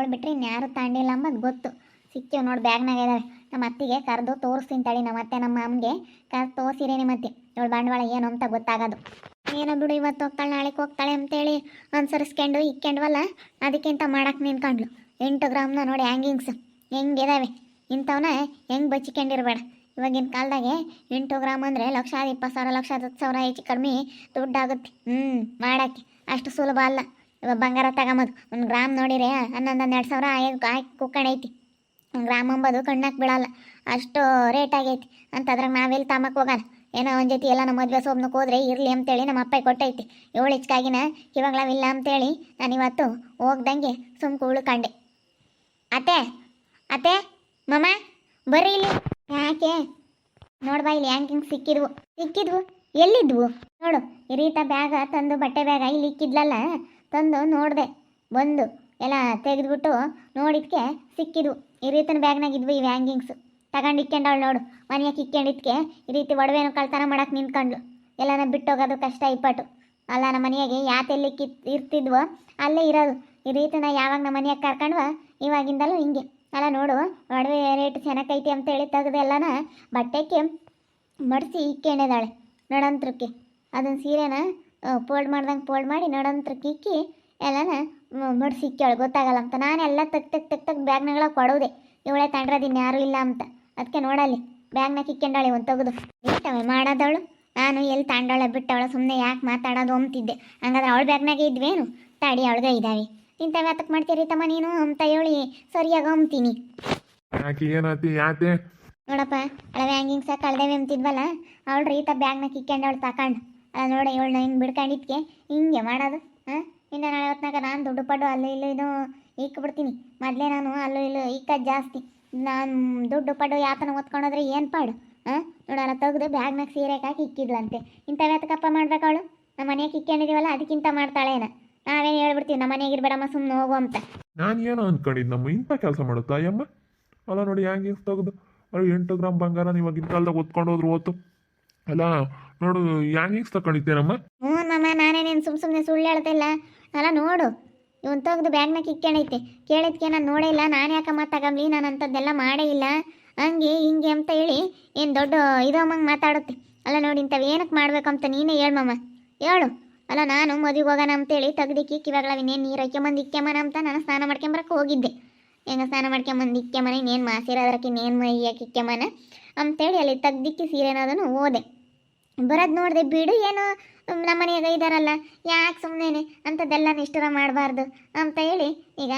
ಅವಳು ಇನ್ಯಾರು ತಾಂಡಿಲ್ಲ ಅಂಬದು ಗೊತ್ತು. ಸಿಕ್ಕಿವ್ ನೋಡಿ ಬ್ಯಾಗ್ನಾಗ ಇದಾವೆ. ನಮ್ಮ ಅತ್ತಿಗೆ ಕರೆದು ತೋರಿಸ್ತೀನಿ ತಡಿ ನಮ್ಮ ಅತ್ತೆ ನಮ್ಮ ಅಮ್ಮಗೆ ಕರೆದು ತೋರಿಸಿರೇನೆ ಮತ್ತೆ ಇವಳು ಬಂಡವಾಳ ಏನು ಅಂತ ಗೊತ್ತಾಗೋದು. ಏನೋ ಬಿಡು ಇವತ್ತು ಹೋಗ್ತಾಳೆ, ನಾಳೆಗೆ ಹೋಗ್ತಾಳೆ ಅಂತೇಳಿ ಅನ್ಸರಿಸ್ಕೊಂಡು ಇಕ್ಕೊಂಡ್ವಲ್ಲ, ಅದಕ್ಕಿಂತ ಮಾಡಕ್ಕೆ ನಿಂತ್ಕೊಂಡ್ಲು ಎಂಟು ಗ್ರಾಮ್ನ ನೋಡಿ ಹ್ಯಾಂಗಿಂಗ್ಸ್. ಹೆಂಗಿದಾವೆ ಇಂಥವನ್ನ ಹೆಂಗೆ ಬಚ್ಚಿಕೊಂಡಿರ್ಬೇಡ. ಇವಾಗಿನ ಕಾಲದಾಗೆ ಎಂಟು ಗ್ರಾಮ್ ಅಂದರೆ ಲಕ್ಷ ಇಪ್ಪತ್ತು ಸಾವಿರ ಲಕ್ಷ ಹತ್ತು ಸಾವಿರ ಹೆಚ್ಚು ಕಡಿಮೆ ದುಡ್ಡಾಗುತ್ತೆ. ಹ್ಞೂ ಮಾಡೋಕ್ಕೆ. ಅಷ್ಟು ಸುಲಭ ಅಲ್ಲ. ಇವಾಗ ಬಂಗಾರ ತಗೊಂಬೋದು ಒಂದು ಗ್ರಾಮ್ ನೋಡಿರಿ ಹನ್ನೊಂದು, ಹನ್ನೆರಡು ಸಾವಿರ ಹಾಕಿ ಕುಕ್ಕಣೈತಿ ಒಂದು ಗ್ರಾಮ್ ಅಂಬೋದು ಕಣ್ಣಕ್ಕೆ ಬಿಡೋಲ್ಲ ಅಷ್ಟು ರೇಟ್ ಆಗೈತಿ. ಅಂತದ್ರಾಗ ನಾವೆಲ್ಲಿ ತಾಮಕ್ಕೆ ಹೋಗಲ್ಲ. ಏನೋ ಒಂದು ಜೊತೆ ಎಲ್ಲ ನಮ್ಮ ಮದುವೆ ಸೋಬ್ನಕ್ಕೆ ಹೋದ್ರೆ ಇರಲಿ ಅಂತೇಳಿ ನಮ್ಮ ಅಪ್ಪ ಕೊಟ್ಟೈತಿ. ಏಳು ಹೆಚ್ಚಾಗಿನ ಇವಾಗ್ಲವಿಲ್ಲ ಅಂತೇಳಿ ನಾನು ಇವತ್ತು ಹೋಗ್ದಂಗೆ ಕೂಳು ಉಳ್ಕಂಡೆ ಅತ್ತೆ ಅತ್ತೆ ಮಮ್ಮ ಬರ್ರಿ ಇಲ್ಲಿ. ಯಾಕೆ? ನೋಡ್ಬಾ ಇಲ್ಲಿ ಹ್ಯಾಂಕಿಂಗ್ ಸಿಕ್ಕಿದ್ವು? ಸಿಕ್ಕಿದ್ವು? ಎಲ್ಲಿದ್ವು? ನೋಡು, ಈ ರೀತ ಬ್ಯಾಗ ತಂದು ಬಟ್ಟೆ ಬ್ಯಾಗ ಇಲ್ಲಿ ಇಕ್ಕಿದ್ಲಲ್ಲ? ತಂದು ನೋಡಿದೆ, ಬಂದು ಎಲ್ಲ ತೆಗೆದ್ಬಿಟ್ಟು ನೋಡಿದ್ಕೆ ಸಿಕ್ಕಿದ್ವು. ಈ ರೀತಿನ ಬ್ಯಾಗ್ನಾಗ ಇದ್ವು ಇವು ಹ್ಯಾಂಗಿಂಗ್ಸ್ ತಗೊಂಡು ಇಕ್ಕೊಂಡವಳು ನೋಡು ಮನೆಯಕ್ಕೆ ಇಕ್ಕೊಂಡಿದ್ಕೆ ಈ ರೀತಿ ಒಡವೆನೂ ಕಳ್ತನ ಮಾಡಕ್ಕೆ ನಿಂತ್ಕೊಂಡ್ಲು ಎಲ್ಲನ ಬಿಟ್ಟೋಗೋದು ಕಷ್ಟ ಇಪ್ಪಟ್ಟು ಅಲ್ಲ, ನಮ್ಮ ಮನೆಯಾಗೆ ಯಾತೆಲ್ಲಿ ಕಿತ್ ಇರ್ತಿದ್ವೋ, ಅಲ್ಲೇ ಇರೋದು. ಈ ರೀತಿ ನಾ ಯಾವಾಗ ನಮ್ಮ ಮನೆಯಾಗೆ ಕರ್ಕೊಂಡ್ವ? ಇವಾಗಿಂದಲೂ ಹಿಂಗೆ. ಅಲ್ಲ, ನೋಡು, ಒಡವೆ ರೇಟ್ ಚೆನ್ನಾಗೈತಿ ಅಂತೇಳಿ ತೆಗೆದು ಎಲ್ಲನ ಬಟ್ಟೆಕ್ಕೆ ಮಡಿಸಿ ಇಕ್ಕೊಂಡಿದ್ದಾಳೆ ನಡಂತ್ರಕ್ಕೆ. ಅದನ್ನ ಸೀರೆನ ಫೋಲ್ಡ್ ಮಾಡ್ದಂಗೆ ಪೋಲ್ಡ್ ಮಾಡಿ ನಡಂತ್ರಕ್ಕೆ ಕಿಕ್ಕಿ ಎಲ್ಲನ ಮಡ್ ಇಕ್ಕಾಳೆ ಗೊತ್ತಾಗಲ್ಲ ಅಂತ. ನಾನೆಲ್ಲ ತಕ್ ತಕ್ ತಕ್ ತಕ್ ಬ್ಯಾಗ್ನಾಗಳ ಕೊಡೋದೆ ಇವಳೆ ತಂಡ್ರದಿನ್ ಯಾರೂ ಇಲ್ಲ ಅಂತ. ಅದಕ್ಕೆ ನೋಡಲ್ಲಿ. ಬ್ಯಾಗ್ನ ಕಿಕ್ಕೊಂಡಾಳೆ ಒಂದು ತೆಗೆದು. ಇರ್ತವೆ ಮಾಡೋದವಳು ನಾನು ಎಲ್ಲಿ ತಂಡೊಳ ಬಿಟ್ಟವಳ ಸುಮ್ಮನೆ ಯಾಕೆ ಮಾತಾಡೋದು ಅಂತಿದ್ದೆ. ಹಂಗಾದ್ರೆ ಅವಳ ಬ್ಯಾಗ್ನಾಗೆ ಇದ್ವೇನು? ತಾಡಿ ಅವಳಿಗೆ ಇದ್ದಾವೆ ಇಂಥವು ಯಾತಕ್ಕೆ ಮಾಡ್ತೀರಿ ತಮ್ಮ ನೀನು ಅಂತ ಹೇಳಿ ಸರಿಯಾಗಿ ಅಂತೀನಿ ಯಾಕೆ ಏನಾತಿ? ಯಾತೆ ನೋಡಪ್ಪ ಹಳವೆ ಹ್ಯಾಂಗಿಂಗ್ಸ ಕಳ್ದೇವೆ ಅಂತಿದ್ವಲ್ಲ ಅವಳು ರೀತ ಬ್ಯಾಗ್ನ ಕಿಕ್ಕೊಂಡು ಅವಳು ತಕೊಂಡು. ಅಲ್ಲ ನೋಡ ಇವಳನ್ನ ಹಿಂಗೆ ಬಿಡ್ಕೊಂಡಿದ್ಕೆ, ಹಿಂಗೆ ಮಾಡೋದು ಹಾಂ ಇನ್ನು ನಾಳೆ ಹೊತ್ನಾಗ ನಾನು ದುಡ್ಡು ಪಡ್ಡು ಅಲ್ಲೂ ಇಲ್ಲೂ ಇದು ಇಕ್ಬಿಡ್ತೀನಿ ಮೊದಲೇ ನಾನು ಅಲ್ಲೂ ಇಲ್ಲೂ ಇಕ್ಕದು ಜಾಸ್ತಿ. ನಾನು ದುಡ್ಡು ಪಡ್ಡು ಯಾತನ ಓದ್ಕೊಂಡೋದ್ರೆ ಏನು ಪಾಡು ಹಾಂ ನೋಡೋಣ ತೆಗೆದು ಬ್ಯಾಗ್ನಾಗ ಸೀರೆ ಹಾಕಿ ಇಕ್ಕಿದ್ಲಂತೆ. ಇಂಥವು ಯಾತಕಪ್ಪ ಮಾಡ್ಬೇಕು ಅವಳು? ನಮ್ಮ ಮನೆಗೆ ಇಕ್ಕೊಂಡಿದ್ದೀವಲ್ಲ ಅದಕ್ಕಿಂತ ಮಾಡ್ತಾಳೇನ? ನಾವೇನು ಹೇಳ್ಬಿಡ್ತೀವಿ, ನಮ್ಮ ಮನೆಗೆ ಇರ್ಬೇಡಮ್ಮ ಸುಮ್ಮನೆ ಹೋಗು ಅಂತ. ನಾನು ಏನೋ ಅನ್ಕೊಂಡಿದ್ದು ನಮ್ಮ ಇಂಥ ಕೆಲಸ ಮಾಡುತ್ತಾ ಅಯ್ಯಮ್ಮ ಅಲ್ಲ ನೋಡಿ, ಹ್ಯಾಂಗೆ ತೆಗೆದು? ಅಲ್ಲ ಎಂಟು ಗ್ರಾಮ್ ಬಂಗಾರ ಇವಾಗಿನ ಕಾಲದಾಗ ಓದ್ಕೊಂಡು ಹೋದ್ರು ಓತು ಅಲ್ಲ ನೋಡು ಯಾನಿಕ್ಸ್ ತಕೊಂಡಿದ್ದೇನಮ್ಮ ಹ್ಞೂ ನಾನೇ ನಾನೇನೇನು ಸುಮ್ ಸುಮ್ಮನೆ ಸುಳ್ಳು ಹೇಳ್ತಿಲ್ಲ. ಅಲ್ಲ, ನೋಡು. ಇವನ್ ತೆಗ್ದು ಬ್ಯಾಗ್ನ ಇಕ್ಕೊಂಡೈತೆ ಕೇಳಿದ್ಕೆ ನಾನು ನೋಡೇ ಇಲ್ಲ. ನಾನು ಯಾಕಮ್ಮ ತಗೊಂಬ್ಲಿ? ನಾನು ಅಂಥದ್ದೆಲ್ಲ ಮಾಡೇ ಇಲ್ಲ. ಹಂಗೆ ಹಿಂಗೆ ಅಂತ ಹೇಳಿ ಏನು ದೊಡ್ಡ ಇದಮ್ಮಂಗೆ ಮಾತಾಡುತ್ತೆ. ಅಲ್ಲ, ನೋಡಿ, ಇಂಥವು ಏನಕ್ಕೆ ಮಾಡ್ಬೇಕಂತ ನೀನೇ ಹೇಳ್ಮಮ್ಮ ಹೇಳು. ಅಲ್ಲ, ನಾನು ಮದುವೆಗೆ ಹೋಗೋಣ ಅಂತೇಳಿ ತೆಗ್ದಿಕ್ಕಿ ಕಿವಾಗಳ ಇನ್ನೇನು ನೀರು ಹಾಕ್ಯಂಬಂದು ಇಕ್ಕೆಮನ ಅಂತ ನಾನು ಸ್ನಾನ ಮಾಡ್ಕೊಂಬರಕ್ಕೆ ಹೋಗಿದ್ದೆ. ಹೆಂಗ ಸ್ನಾನ ಮಾಡ್ಕೊಂಬಂದು ಇಕ್ಕೆಮನ ಇನ್ನೇನು ಮಾಸಿರೋದ್ರಕ್ಕೆ ಇನ್ನೇನು ಮೈ ಹಾಕಿ ಇಕ್ಕೆಮನ ಅಂತೇಳಿ ಅಲ್ಲಿ ತೆಗ್ದಿಕ್ಕಿ ಸೀರೆನಾದನು ಹೋದೆ. ಬರೋದು ನೋಡಿದೆ, ಬಿಡು, ಏನು ನಮ್ಮ ಮನೆಯಾಗ ಇದಾರಲ್ಲ, ಯಾಕೆ ಸುಮ್ಮನೆ ಅಂಥದ್ದೆಲ್ಲ ನಿಷ್ಠುರ ಮಾಡಬಾರ್ದು ಅಂತ ಹೇಳಿ, ಈಗ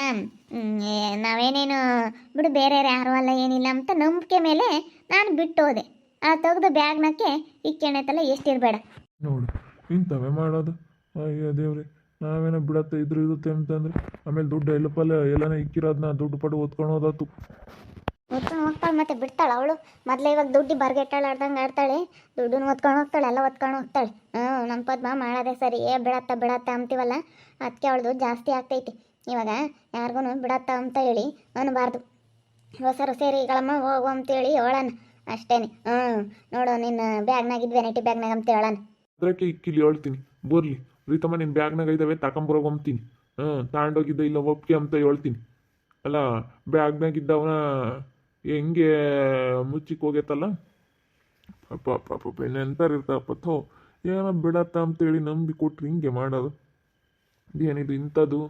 ನಾವೇನೇನು, ಬಿಡು, ಬೇರೆ ಯಾರು ಅಲ್ಲ, ಏನಿಲ್ಲ ಅಂತ ನಂಬಿಕೆ ಮೇಲೆ ನಾನು ಬಿಟ್ಟು ಹೋದೆ ಆ ತೆಗೆದು ಬ್ಯಾಗ್ನಕ್ಕೆ ಇಕ್ಕೆಣೆತ್ತಲ್ಲ ಎಷ್ಟಿರಬೇಡ. ನೋಡು, ಇಂಥವೇ ಮಾಡೋದು. ಅಯ್ಯೋ ದೇವ್ರಿ, ನಾವೇನೋ ಬಿಡತ್ತೆ, ಇದ್ರೂ ಇರುತ್ತೆ ಅಂತಂದ್ರೆ, ಆಮೇಲೆ ದುಡ್ಡು ಎಲ್ಲಪ್ಪಲ್ಲ ಎಲ್ಲನೇ ಇಕ್ಕಿರೋದನ್ನ ದುಡ್ಡು ಪಟ್ಟು ಹೊತ್ಕೊಂಡು ಹೋದಾತು ಹೊತ್ಕೊಂಡು ಹೋಗ್ತಾಳೆ ಮತ್ತೆ ಬಿಡ್ತಾಳೆ ಅವಳು. ಮೊದಲೇ ಇವಾಗ ದುಡ್ಡು ಬರ್ಗೆಟ್ಟಾಳೆ ಆಡ್ದಂಗೆ ಆಡ್ತಾಳೆ. ದುಡ್ಡನ್ನು ಓದ್ಕೊಂಡು ಹೋಗ್ತಾಳೆ, ಎಲ್ಲ ಓದ್ಕೊಂಡು ಹೋಗ್ತಾಳೆ. ಹ್ಞೂ ನಮ್ಮ ಪದ್ಮ ಮಾಡೋದೇ ಸರಿ, ಏ ಬಿಡತ್ತ ಬಿಡತ್ತ ಅಂತೀವಲ್ಲ? ಅದಕ್ಕೆ ಅವಳದು ಜಾಸ್ತಿ ಆಗ್ತೈತಿ. ಇವಾಗ ಯಾರಿಗೂ ಬಿಡತ್ತ ಅಂತ ಹೇಳಿ ಅನ್ನಬಾರ್ದು ಹೊಸರು ಸೇರಿಗಳಮ್ಮ ಹೋಗು ಅಂತೇಳಿ ಹೇಳಣ ಅಷ್ಟೇನೆ. ಹ್ಞೂ, ನೋಡು, ನಿನ್ನ ಬ್ಯಾಗ್ನಾಗಿದ್ವೆ ನೆಟಿ ಬ್ಯಾಗ್ನಾಗ ಅಂತ ಹೇಳಣ. ಅದಕ್ಕೆ ಇಕ್ಕಿಲಿ ಹೇಳ್ತೀನಿ, ಬರ್ಲಿ. ರೀತಮ್ಮ ನಿನ್ನ ಬ್ಯಾಗ್ನಾಗ ಇದ್ದಾವೆ ತಗೊಂಬರೋಗಿ ಅಂತೀನಿ ಹ್ಞೂ ತಗೊಂಡೋಗಿದ್ದ ಇಲ್ಲ ಒಪ್ಪಿಗೆ ಅಂತ ಹೇಳ್ತೀನಿ. ಅಲ್ಲ, ಬ್ಯಾಗ್ನಾಗ ಇದ್ದವನ ಹೆಂಗೆ ಮುಚ್ಚಿಕ್ ಹೋಗೈತಲ್ಲ? ಪಾಪ ಪಾಪ ಅಪ್ಪ ಅಂತಾರೆ ಇರ್ತಾರಪ್ಪ ಥೋ, ಏನೋ ಬಿಡತ್ತ ಅಂತೇಳಿ ನಂಬಿ ಕೊಟ್ರಿ ಹಿಂಗೆ ಮಾಡೋದು. ಏನಿದು ಇಂಥದ್ದು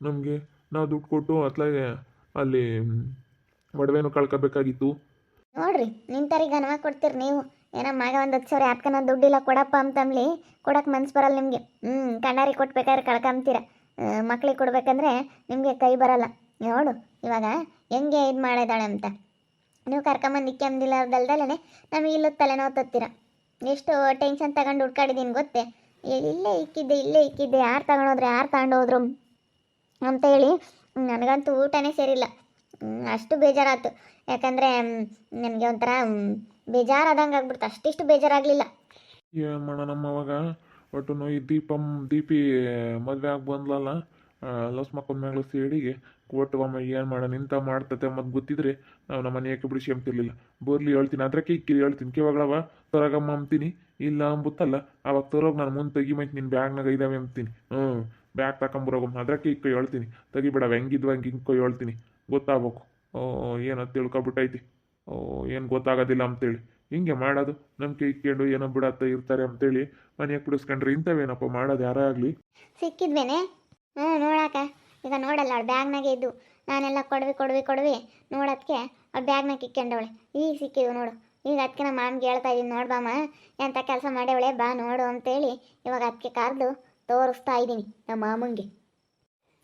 ನಮಗೆ? ನಾವು ದುಡ್ಡು ಕೊಟ್ಟು ಅತ್ಲಾಗೆ ಅಲ್ಲಿ ಒಡವೆನೂ ಕಳ್ಕೊಬೇಕಾಗಿತ್ತು. ನೋಡ್ರಿ, ನಿಂತರಿಗೆ ಗನವ ಕೊಡ್ತೀರಿ ನೀವು. ಏನೋ ಮಗ ಒಂದು ಹತ್ತು ಸಾವಿರ ಯಾತ್ಕನ ದುಡ್ಡಿಲ್ಲ ಕೊಡಪ್ಪ ಅಂತಂಬ್ಲಿ ಕೊಡಕ್ಕೆ ಮನ್ಸು ಬರಲ್ಲ ನಿಮಗೆ. ಹ್ಞೂ ಕಣ್ಣಾರಿ ಕೊಟ್ಬೇಕಾದ್ರೆ ಕಳ್ಕೊಂತೀರ. ಮಕ್ಳಿಗೆ ಕೊಡ್ಬೇಕಂದ್ರೆ ನಿಮಗೆ ಕೈ ಬರಲ್ಲ. ನೋಡು, ಇವಾಗ ಹೆಂಗೆ ಇದು ಮಾಡಿದಾಳೆ ಅಂತ. ನೀವು ಕರ್ಕೊಂಬಂದು ಇಕ್ಕೊಂದಿಲ್ಲದಲ್ದಲ್ಲೇ ನಮಗೆ ಇಲ್ಲೂ ತಲೆನೋವು ತತ್ತೀರ. ಎಷ್ಟು ಟೆನ್ಷನ್ ತಗೊಂಡು ಹುಡ್ಕಾಡಿದ್ದೀನಿ ಗೊತ್ತೇ? ಇಲ್ಲೇ ಇಕ್ಕಿದ್ದೆ ಇಲ್ಲೇ ಇಕ್ಕಿದ್ದೆ, ಯಾರು ತಗೊಂಡೋದ್ರೆ, ಯಾರು ತಗೊಂಡೋದ್ರು ಅಂತ ಹೇಳಿ ನನಗಂತೂ ಊಟನೇ ಸೇರಿಲ್ಲ. ಅಷ್ಟು ಬೇಜಾರಾಯ್ತು. ಯಾಕಂದರೆ ನನಗೆ ಒಂಥರ ಬೇಜಾರಾದಂಗೆ ಆಗ್ಬಿಡ್ತು. ಅಷ್ಟಿಷ್ಟು ಬೇಜಾರಾಗಲಿಲ್ಲ. ಏನು ಮಾಡೋಣ ನಮ್ಮ ಅವಾಗ? ಒಟ್ಟು ಈ ದೀಪಂ ದೀಪಿ ಮದುವೆ ಆಗಿ ಬಂದ್ಲಲ್ಲ? ಮಕ್ಕಳ ಮ್ಯಾಂಗ್ಳೂರ್ ಸೇಡಿಗೆ ಕೊಟ್ಟು ಒಮ್ಮೆ ಏನು ಮಾಡೋಣ ಇಂಥ ಮಾಡ್ತತೆ ಮತ್ತು ಗೊತ್ತಿದ್ರೆ ನಾವು ನಮ್ಮ ಮನೆಯಕ್ಕೆ ಬಿಡಿಸ್ಕೊಂತಿರ್ಲಿಲ್ಲ ಬರ್ಲಿ ಹೇಳ್ತೀನಿ, ಅದ್ರಕ್ಕೆ ಇಕ್ಕಿ ಹೇಳ್ತೀನಿ. ಕೇವಾಗಳವ ತೊರಗಮ್ಮ ಅಂತೀನಿ ಇಲ್ಲ ಅಂಬುತ್ತಲ್ಲ, ಅವಾಗ ತರೋಗಿ ನಾನು ಮುಂದೆ ತೆಗಿಮೈತಿ ನಿನ್ನ ಬ್ಯಾಗ್ನಾಗ ಇದಾವೆ ಅಂತೀನಿ ಹ್ಞೂ ಬ್ಯಾಗ್ ತಗೊಂಬರೋಗಮ್ಮ ಅದ್ರಕ್ಕೆ ಇಕ್ಕ ಹೇಳ್ತೀನಿ. ತೆಗಿಬೇಡವ, ಹೆಂಗಿದ್ವ ಹಂಗೆ ಹಿಂಗೆ ಹೇಳ್ತೀನಿ. ಗೊತ್ತಾಗ್ಬೇಕು. ಓ, ಏನೋ ತಿಳ್ಕೊಬಿಟ್ಟೈತಿ. ಓ, ಏನು ಗೊತ್ತಾಗೋದಿಲ್ಲ ಅಂತೇಳಿ. ಹಿಂಗೆ ಮಾಡೋದು, ನಂಬಿಕೆ ಇಕ್ಕೊಂಡು ಏನೋ ಬಿಡತ್ತ ಇರ್ತಾರೆ ಅಂತೇಳಿ ಮನೆಯಾಗ ಬಿಡಿಸ್ಕೊಂಡ್ರೆ ಇಂಥವೇನಪ್ಪ ಮಾಡೋದು ಯಾರೇ ಆಗಲಿ ಸಿಕ್ಕಿದ್ವೇನೆ? ಹ್ಞೂ, ನೋಡಾಕ. ಈಗ ನೋಡಲ್ಲ, ಅವಳು ಬ್ಯಾಗ್ನಾಗೆ ಇದ್ದು. ನಾನೆಲ್ಲ ಕೊಡ್ವಿ ಕೊಡ್ವಿ ಕೊಡ್ವಿ. ನೋಡೋದಕ್ಕೆ ಅವ್ಳು ಬ್ಯಾಗ್ನಾಗ ಇಕ್ಕೊಂಡವಳೆ ಈಗ ಸಿಕ್ಕಿದ್ವು ನೋಡು. ಈಗ ಅದಕ್ಕೆ ನಮ್ಮ ಮಾಮ್ಗೆ ಹೇಳ್ತಾ ಇದ್ದೀನಿ ನೋಡ್ಬಾಮ ಎಂಥ ಕೆಲಸ ಮಾಡ್ಯವಳೆ, ಬಾ ನೋಡು ಅಂತೇಳಿ ಇವಾಗ ಅದಕ್ಕೆ ಕರೆದು ತೋರಿಸ್ತಾ ಇದ್ದೀನಿ ನಮ್ಮ ಮಾಮಂಗೆ.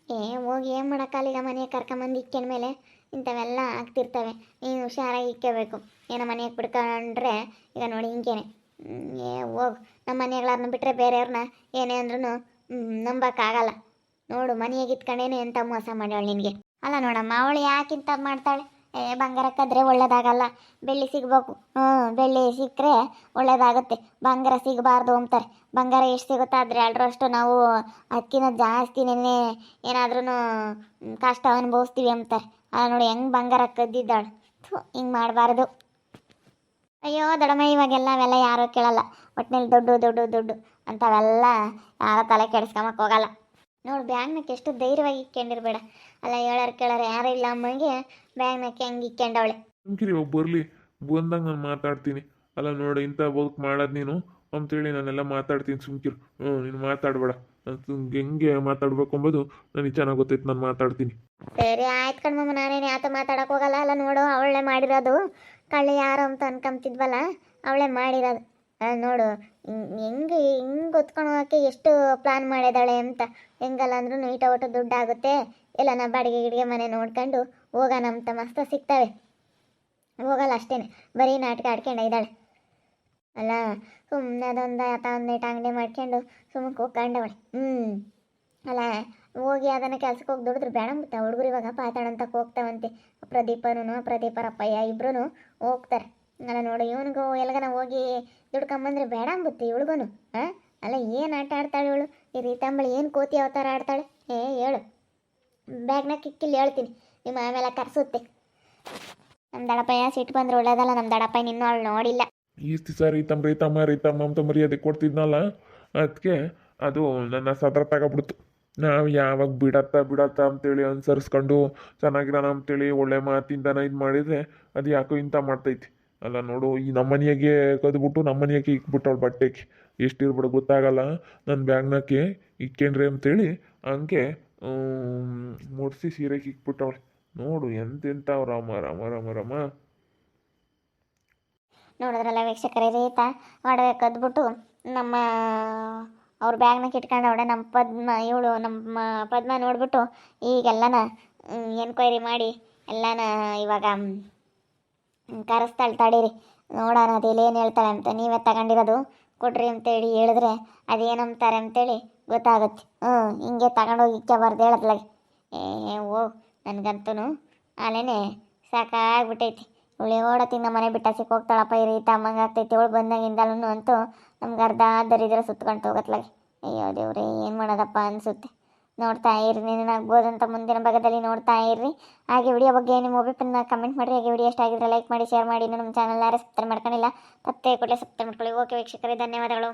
ಏ, ಹೋಗಿ ಏನು ಮಾಡೋಕ್ಕಲ್ಲ ಈಗ ಮನೆಗೆ ಕರ್ಕೊಂಬಂದು ಇಕ್ಕೊಂಡ್ಮೇಲೆ ಇಂಥವೆಲ್ಲ ಆಗ್ತಿರ್ತವೆ. ನೀನು ಹುಷಾರಾಗಿ ಇಕ್ಕೋಬೇಕು. ಏನೋ ಮನೆಗೆ ಬಿಡ್ಕೊಂಡ್ರೆ ಈಗ ನೋಡಿ ಹಿಂಗೇನೆ. ಏ, ಹೋಗು. ನಮ್ಮ ಮನೆಗಳನ್ನ ಬಿಟ್ಟರೆ ಬೇರೆಯವ್ರನ್ನ ಏನೇ ಅಂದ್ರೂ ನಂಬಕ್ಕಾಗಲ್ಲ. ನೋಡು ಮನೆಯಾಗ ಇಟ್ಕೊಂಡೇನೆ ಎಂತ ಮೋಸ ಮಾಡ್ಯಾಳು ನಿನಗೆ? ಅಲ್ಲ ನೋಡಮ್ಮ, ಅವಳು ಯಾಕಿಂತ ಮಾಡ್ತಾಳೆ? ಏ, ಬಂಗಾರ ಕದ್ರೆ ಒಳ್ಳೇದಾಗಲ್ಲ, ಬೆಳ್ಳಿ ಸಿಗ್ಬೇಕು. ಹ್ಞೂ ಬೆಳ್ಳಿ ಸಿಕ್ಕರೆ ಒಳ್ಳೇದಾಗುತ್ತೆ. ಬಂಗಾರ ಸಿಗಬಾರ್ದು ಅಂತಾರೆ ಬಂಗಾರ ಎಷ್ಟು ಸಿಗುತ್ತೋ ಆದರೆ ಅಲ್ರಷ್ಟು ನಾವು ಅದಕ್ಕಿಂತ ನೆನ್ನೆ ಏನಾದ್ರೂ ಕಷ್ಟ ಅನುಭವಿಸ್ತೀವಿ ಅಂತಾರೆ ಅಲ್ಲ ನೋಡಿ, ಹೆಂಗೆ ಬಂಗಾರ ಕದ್ದಿದ್ದಾಳೆ? ಹಿಂಗೆ ಮಾಡಬಾರ್ದು. ಅಯ್ಯೋ, ದೊಡ್ಡಮ್ಮ, ಇವಾಗೆಲ್ಲ ಅವೆಲ್ಲ ಯಾರೂ ಕೇಳಲ್ಲ. ಒಟ್ಟಿನಲ್ಲಿ ದೊಡ್ಡ ದೊಡ್ಡ ದೊಡ್ಡ ಅಂತವೆಲ್ಲ ಯಾರ ತಲೆ ಕೆಡಿಸ್ಕೊಂಬಕ್ಕೆ ಹೋಗಲ್ಲ. ನೋಡು ಬ್ಯಾಗ್ನಕ್ಕೆ ಎಷ್ಟು ಧೈರ್ಯವಾಗಿ ಇಕ್ಕೊಂಡಿರ್ಬೇಡ. ಅಲ್ಲ ಹೇಳಾರ ಕೇಳೋರು ಯಾರು ಇಲ್ಲ ಅಮ್ಮಂಗೆ ಬ್ಯಾಗ್ನಕ್ಕೆ ಹೆಂಗೆ ಇಕ್ಕೊಂಡವಳೆ. ಸುಮ್ಕಿರಿ ಒಬ್ಬ ಬರಲಿ ಬಂದಂಗೆ ನಾನು ಮಾತಾಡ್ತೀನಿ. ಅಲ್ಲ ನೋಡು ಇಂಥ ಬದುಕು ಮಾಡೋದು ನೀನು ಅಂತೇಳಿ ನಾನೆಲ್ಲ ಮಾತಾಡ್ತೀನಿ ಸುಮ್ಕಿರು. ಹ್ಞೂ ನೀನು ಮಾತಾಡಬೇಡ. ಹೆಂಗೆ ಮಾತಾಡ್ಬೇಕು ಅಂಬೋದು ನನಗೆ ಚೆನ್ನಾಗಿ ಗೊತ್ತೈತೆ ನಾನು ಮಾತಾಡ್ತೀನಿ. ಸರಿ ಆಯ್ತು ಕಣ್ಮಮ್ಮ ನಾನೇನು ಯಾತ ಮಾತಾಡಕ್ಕೆ ಹೋಗಲ್ಲ. ಅಲ್ಲ ನೋಡು ಅವಳೇ ಮಾಡಿರೋದು. ಕಳ್ಳಿ ಯಾರು ಅಂತ ಅನ್ಕೊಂತಿದ್ವಲ್ಲ ಅವಳೇ ಮಾಡಿರೋದು. ನೋಡು, ಹಿಂಗ್- ಹೆಂಗೆ, ಹಿಂಗೆ ಹೊತ್ಕೊಂಡು ಹೋಗೋಕ್ಕೆ ಎಷ್ಟು ಪ್ಲಾನ್ ಮಾಡಿದಾಳೆ ಅಂತ. ಹೆಂಗಲ್ಲ ಅಂದ್ರೂ ನೀಟ ಒಟ್ಟು ದುಡ್ಡಾಗುತ್ತೆ ಇಲ್ಲ ನಾ ಬಾಡಿಗೆ ಗಿಡಿಗೆ ಮನೆ ನೋಡ್ಕೊಂಡು ಹೋಗೋಣ ಅಂತ ಮಸ್ತ ಸಿಗ್ತವೆ. ಹೋಗಲ್ಲ ಅಷ್ಟೇನೆ. ಬರೀ ನಾಟಕ ಆಡ್ಕೊಂಡು ಇದ್ದಾಳೆ. ಅಲ್ಲ ಸುಮ್ಮನೆ ಅದೊಂದು ಆತ ಒಂದೇಟು ಅಂಗಡಿ ಮಾಡ್ಕೊಂಡು ಸುಮ್ಮನೆ ಕೂತ್ಕೊಂಡವಳೆ. ಹ್ಞೂ ಅಲ್ಲ, ಹೋಗಿ ಅದನ್ನು ಕೆಲ್ಸಕ್ಕೆ ಹೋಗಿ ದುಡಿದ್ರು ಬೇಡ ಮುತ್ತ. ಹುಡುಗರು ಇವಾಗ ಪಾತಾಡಂತಕ್ಕೆ ಹೋಗ್ತಾವಂತೆ. ಪ್ರದೀಪನೂ ಪ್ರದೀಪರಪ್ಪಯ್ಯ ಇಬ್ಬರೂ ಹೋಗ್ತಾರೆ. ಅಲ್ಲ ನೋಡು, ಇವನಿಗೂ ಎಲ್ಗನ ಹೋಗಿ ದುಡ್ಕೊಂಬಂದ್ರೆ ಬೇಡ ಅಂಬುತ್ತೆ ಇವಳಿಗೂ ಹಾಂ ಅಲ್ಲ, ಏನು ಆಟ ಆಡ್ತಾಳೆ ಇವಳು? ಈ ರೀತಂಬಳಿ ಏನು ಕೋತಿ ಅವತಾರ ಆಡ್ತಾಳೆ? ಏ, ಹೇಳು. ಬ್ಯಾಗ್ನ ಕಿಕ್ಕಿಲ್ಲಿ ಹೇಳ್ತೀನಿ, ನಿಮ್ಮ ಆಮೇಲೆ ಕರ್ಸುತ್ತೆ. ನಮ್ಮ ದಡಪ್ಪಯ್ಯ ಸಿಟ್ಟು ಬಂದ್ರೆ ಒಳ್ಳೇದಲ್ಲ ನಮ್ಮ ದಡಪ್ಪ ನಿನ್ನೂ ಅವಳು ನೋಡಿಲ್ಲ. ಈ ಸರ್ ರೀತಮ್ಮ ರೀತಮ್ಮ ರೀತಮ್ಮ ಅಂತ ಮರ್ಯಾದೆ ಕೊಡ್ತಿದ್ನಲ್ಲ ಅದಕ್ಕೆ ಅದು ನನ್ನ ಸದ್ರ ತಗೊಬಿಡ್ತು. ನಾವು ಯಾವಾಗ ಬಿಡತ್ತ ಬಿಡತ್ತ ಅಂತೇಳಿ ಅನುಸರಿಸ್ಕೊಂಡು ಚೆನ್ನಾಗಿರೋಣ ಅಂತೇಳಿ ಒಳ್ಳೆ ಮಾತಿಂದನ ಇದು ಮಾಡಿದರೆ ಅದು ಯಾಕೋ ಇಂಥ ಮಾಡ್ತೈತಿ. ಅಲ್ಲ ನೋಡು, ಈ ನಮ್ಮನೆಯಾಗೆ ಕದ್ಬಿಟ್ಟು ನಮ್ಮನೆಯಾಗೆ ಇಕ್ಬಿಟ್ಟವಳು ಬಟ್ಟೆಗೆ ಎಷ್ಟಿರ್ಬಿಡು ಗೊತ್ತಾಗಲ್ಲ. ನನ್ನ ಬ್ಯಾಗ್ನಕ್ಕೆ ಇಕ್ಕೇನ್ರಿ ಅಂತೇಳಿ ಹಂಗೆ ಮುಡಿಸಿ ಸೀರೆಗೆ ಇಕ್ಬಿಟ್ಟವಳೆ. ನೋಡು ಎಂತೆಂಥವ್ ರಾಮ ರಾಮ ರಾಮ ರಾಮ. ನೋಡಿದ್ರಲ್ಲ ವೀಕ್ಷಕರೇ, ರೀತ, ಒಡವೆ ಕದ್ಬಿಟ್ಟು ನಮ್ಮ ಅವ್ರ ಬ್ಯಾಗ್ನಾಗ ಇಟ್ಕೊಂಡವಳೆ ನಮ್ಮ ಪದ್ಮ, ಇವಳು ನಮ್ಮ ಪದ್ಮ ನೋಡ್ಬಿಟ್ಟು ಈಗೆಲ್ಲನ ಎನ್ಕ್ವೈರಿ ಮಾಡಿ, ಎಲ್ಲನ ಇವಾಗ ಕರೆಸ್ತಾಳೆ ತಡೀರಿ. ನೋಡೋಣ ಏನು ಹೇಳ್ತಾಳೆ ಅಂತ. ನೀವೇ ತಗೊಂಡಿರೋದು ಕೊಡ್ರಿ ಅಂತೇಳಿ ಹೇಳಿದ್ರೆ ಅದೇನಂತಾರೆ ಅಂತೇಳಿ ಗೊತ್ತಾಗುತ್ತೆ. ಹ್ಞೂ ಹಿಂಗೆ ತಗೊಂಡೋಗಿ ಇಕ್ಕಬಾರ್ದು ಹೇಳತ್ಲಾಗೆ ಏ ಓ ನನಗಂತೂ ಅಲ್ಲೇ ಸಾಕಾಗ್ಬಿಟ್ಟೈತಿ. ಓಡ ತಿನ್ನ ಮನೆ ಬಿಟ್ಟ ಹೋಗ್ತಾಳಪ್ಪ ಈ ರೀತಿ ಅಮ್ಮಂಗೆ ಆಗ್ತೈತಿ ಇವಳು ಬಂದಾಗಿಂದಲೂ ಅಂತೂ ನಮ್ಗೆ ಅರ್ಧ ದರಿದ್ರ ಸುತ್ಕೊಂಡು ಹೋಗತ್ಲಾಗೆ ಅಯ್ಯೋ ದೇವ್ರೆ, ಏನು ಮಾಡೋದಪ್ಪ ಅನಿಸುತ್ತೆ. ನೋಡ್ತಾ ಇರ್ರಿ ಅಂತ ಮುಂದಿನ ಭಾಗದಲ್ಲಿ ನೋಡ್ತಾ ಇರ್ರಿ ಹಾಗೆ ವಿಡಿಯೋ ಬಗ್ಗೆ ನಿಮ್ಮ ಒಪಿನಿಯನ್ನ ಕಮೆಂಟ್ ಮಾಡಿರಿ. ಹಾಗೆ ವಿಡಿಯೋ ಇಷ್ಟ ಆಗಿದ್ರೆ ಲೈಕ್ ಮಾಡಿ ಶೇರ್ ಮಾಡಿ. ನಮ್ಮ ಚಾನಲ್ ಯಾರು ಸಬ್ಸ್ಕ್ರೈಬ್ ಮಾಡ್ಕೊಂಡಿಲ್ಲ ಮತ್ತೆ ಕೂಡಲೇ ಸಬ್ಸ್ಕ್ರೈಬ್ ಮಾಡ್ಕೊಳ್ಳಿ. ಓಕೆ ವೀಕ್ಷಕರೇ, ಧನ್ಯವಾದಗಳು.